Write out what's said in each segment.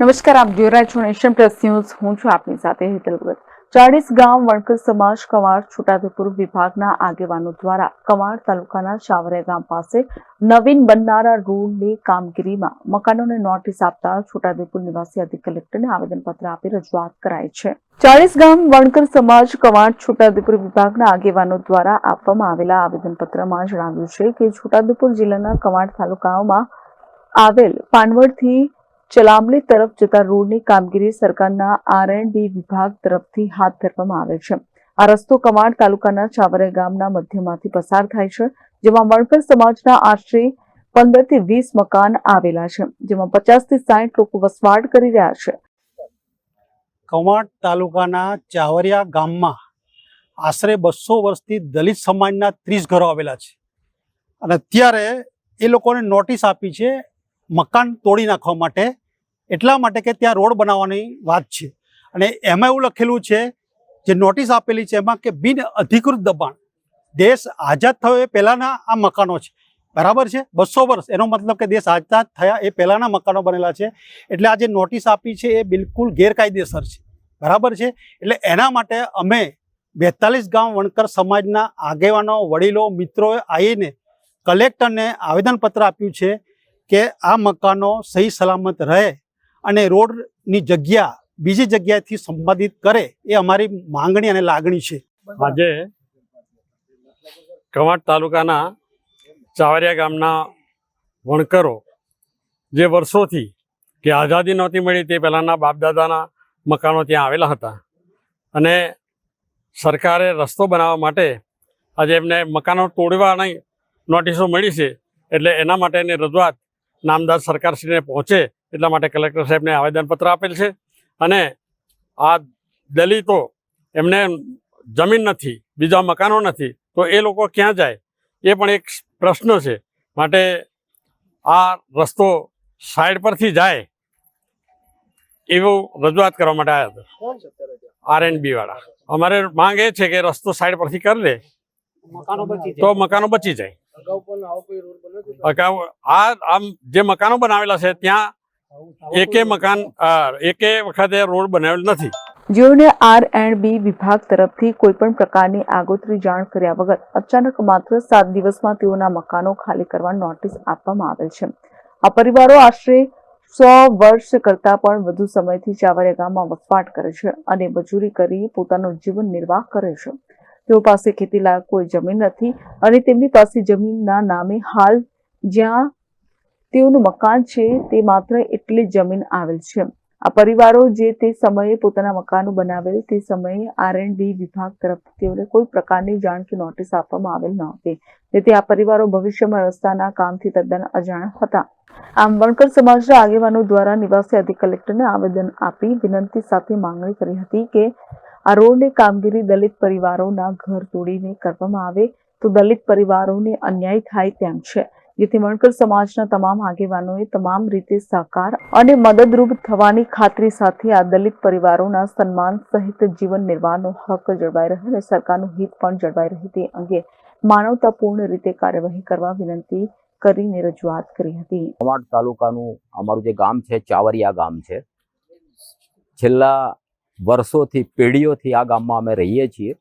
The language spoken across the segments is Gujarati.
નમસ્કાર, આપ જોઈ રહ્યા છો નેશન પ્લસ ન્યૂઝ. હું છું આપની સાથે હેતલ ભગત. ચાળીસ ગામ, વણકર સમાજ, કવાડ, છોટાઉદેપુર વિભાગના આગેવાનો દ્વારા કવાડ તાલુકાના ચાવરિયા ગામ પાસે નવીન બનનારા રોડની કામગીરીમાં મકાનોને નોટિસ આપતા છોટાઉદેપુર નિવાસી અધિક કલેક્ટરને આવેદનપત્ર આપી રજૂઆત કરાઈ છે. ચાળીસ ગામ, વણકર સમાજ, કવાડ, છોટાઉદેપુર વિભાગના આગેવાનો દ્વારા આપવામાં આવેલા આવેદનપત્રમાં જણાવ્યું છે કે છોટાઉદેપુર જિલ્લાના કવાડ તાલુકાઓમાં આવેલ પાનવડથી ચલામલી તરફ જતા રોડની કામગીરી સરકારના આર એન્ડ વિભાગ તરફથી હાથ ધરવામાં આવે છે. આ રસ્તો કમાડ તાલુકાના ચાવરે ગામના મધ્યમાંથી પસાર થાય છે, જેમાં વણકર સમાજના આશરે પંદરથી વીસ મકાન આવેલા છે, જેમાં પચાસથી સાઠ લોકો વસવાટ કરી રહ્યા છે. કવાંટ તાલુકાના ચાવરિયા ગામમાં આશરે બસો વર્ષથી દલિત સમાજના ત્રીસ ઘરો આવેલા છે. અને અત્યારે એ લોકોને નોટિસ આપી છે, મકાન તોડી નાખવા માટે એટલા માટે કે ત્યાં રોડ બનાવવાની વાત છે. અને એમાં એવું લખેલું છે, જે નોટિસ આપેલી છે એમાં કે બિન અધિકૃત દબાણ, દેશ આઝાદ થયો એ પહેલાંના આ મકાનો છે. બરાબર છે? બસો વર્ષ, એનો મતલબ કે દેશ આઝાદ થયા એ પહેલાંના મકાનો બનેલા છે. એટલે આ જે નોટિસ આપી છે એ બિલકુલ ગેરકાયદેસર છે. બરાબર છે? એટલે એના માટે અમે બેતાલીસ ગામ વણકર સમાજના આગેવાનો, વડીલો, મિત્રોએ આવીને કલેક્ટરને આવેદનપત્ર આપ્યું છે કે આ મકાનો સહી સલામત રહે અને રોડની જગ્યા બીજી જગ્યાએથી સંપાદિત કરે એ અમારી માંગણી અને લાગણી છે. આજે કવાંટ તાલુકાના ચાવરિયા ગામના વણકરો જે વર્ષોથી કે આઝાદી નહોતી મળી તે પહેલાંના બાપદાદાના મકાનો ત્યાં આવેલા હતા અને સરકારે રસ્તો બનાવવા માટે આજે એમને મકાનો તોડવાની નોટિસો મળી છે એટલે એના માટેની રજૂઆત નામદાર સરકારશ્રીને પહોંચે એટલા માટે કલેક્ટર સાહેબને આવેદનપત્ર આપેલ છે. અને આ દલિતો એમને જમીન નથી બીજા મકાનો નથી તો એ લોકો ક્યાં જાય? એ પણ એક પ્રશ્ન છે. માટે આ રસ્તો સાઈડ પરથી જાય એવું રજૂઆત કરવા માટે આવ્યા હતા. આર એન્ડ બી વાળા. અમારે માંગ એ છે કે રસ્તો સાઈડ પરથી કરી દે તો મકાનો બચી જાય. અગાઉ આ આમ જે મકાનો બનાવેલા છે ત્યાં એકે મકાન એકે વખતે રોડ બનાવેલ નથી. જેઓને આર એન્ડ બી વિભાગ તરફથી કોઈ પણ પ્રકારની આગોતરી જાણ કર્યા વગર અચાનક માત્ર સાત દિવસમાં તેઓના મકાનો ખાલી કરવા નોટિસ આપવામાં આવેલ છે. આ પરિવારો આશરે સો વર્ષ કરતા પણ વધુ સમયથી ચાવરિયા ગામમાં વસવાટ કરે છે અને મજૂરી કરી પોતાનો જીવન નિર્વાહ કરે છે. તેઓ પાસે ખેતી લાયક કોઈ જમીન નથી અને તેમની પાસે જમીનના નામે હાલ જ્યાં તેઓનું મકાન છે તે માત્ર એટલી જમીન આવેલ છે. આ પરિવારો જે તે સમયે પોતાના મકાનો બનાવેલ તે સમયે આર એન્ડ ડી વિભાગ તરફથી તેઓને કોઈ પ્રકારની જાણ કે નોટિસ આપવામાં આવેલ ન હતી. તેથી આ પરિવારો ભવિષ્યમાં રસ્તાના કામથી તદ્દન અજાણ હતા. આમ વણકર સમાજના આગેવાનો દ્વારા નિવાસી અધિક કલેક્ટરને આવેદન આપી વિનંતી સાથે માંગણી કરી હતી કે આ રોડની કામગીરી દલિત પરિવારોના ઘર તોડીને કરવામાં આવે તો દલિત પરિવારોને અન્યાય થાય તેમ છે. જેથી વણકર સમાજના તમામ આગેવાનોએ તમામ રીતે સાકાર અને મદદરૂપ થવાની ખાતરી સાથે આ દલિત પરિવારોના સન્માન સહિત જીવન નિર્વાહનો હક જળવાઈ રહે અને સરકારનું હિત પણ જળવાઈ રહે તે અંગે માનવતાપૂર્ણ રીતે કાર્યવાહી કરવા વિનંતી કરીને રજૂઆત કરી હતી. કવાંટ તાલુકાનું અમારું જે ગામ છે, ચાવરિયા ગામ છે. છેલ્લા વર્ષોથી, પેઢીઓથી આ ગામમાં અમે રહીએ છીએ.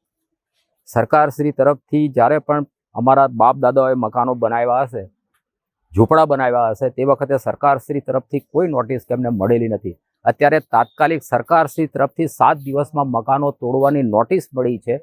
સરકારશ્રી તરફથી જ્યારે પણ અમારા બાપ દાદાઓએ મકાનો બનાવ્યા હશે ઝૂંપડા બનાવ્યા હશે તે વખતે સરકારશ્રી તરફથી કોઈ નોટિસ તેમને મળેલી નથી. અત્યારે તાત્કાલિક સરકારશ્રી તરફથી સાત દિવસમાં મકાનો તોડવાની નોટિસ મળી છે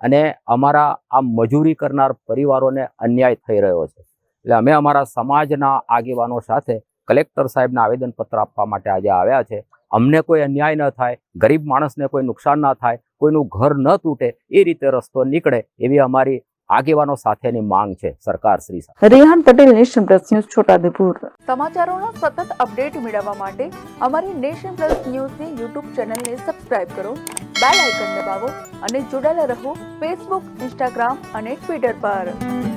અને અમારા આ મજૂરી કરનાર પરિવારોને અન્યાય થઈ રહ્યો છે. એટલે અમે અમારા સમાજના આગેવાનો સાથે કલેક્ટર સાહેબને આવેદનપત્ર આપવા માટે આજે આવ્યા છે. અમને કોઈ અન્યાય ન થાય, ગરીબ માણસને કોઈ નુકસાન ના થાય, કોઈનું ઘર ન તૂટે, એ રીતે રસ્તો નીકળે એવી અમારી આગેવાનો સાથેની માંગ છે સરકાર Shri Rehan Patel nation plus news Chhotaudepur. સમાચારોના સતત અપડેટ મેળવવા માટે અમારી નેશન પ્લસ ન્યૂઝની યુટ્યુબ ચેનલને સબસ્ક્રાઇબ કરો બેલ આઇકન દબાવો અને જોડાયેલા રહો ફેસબુક ઇન્સ્ટાગ્રામ અને ટ્વિટર પર.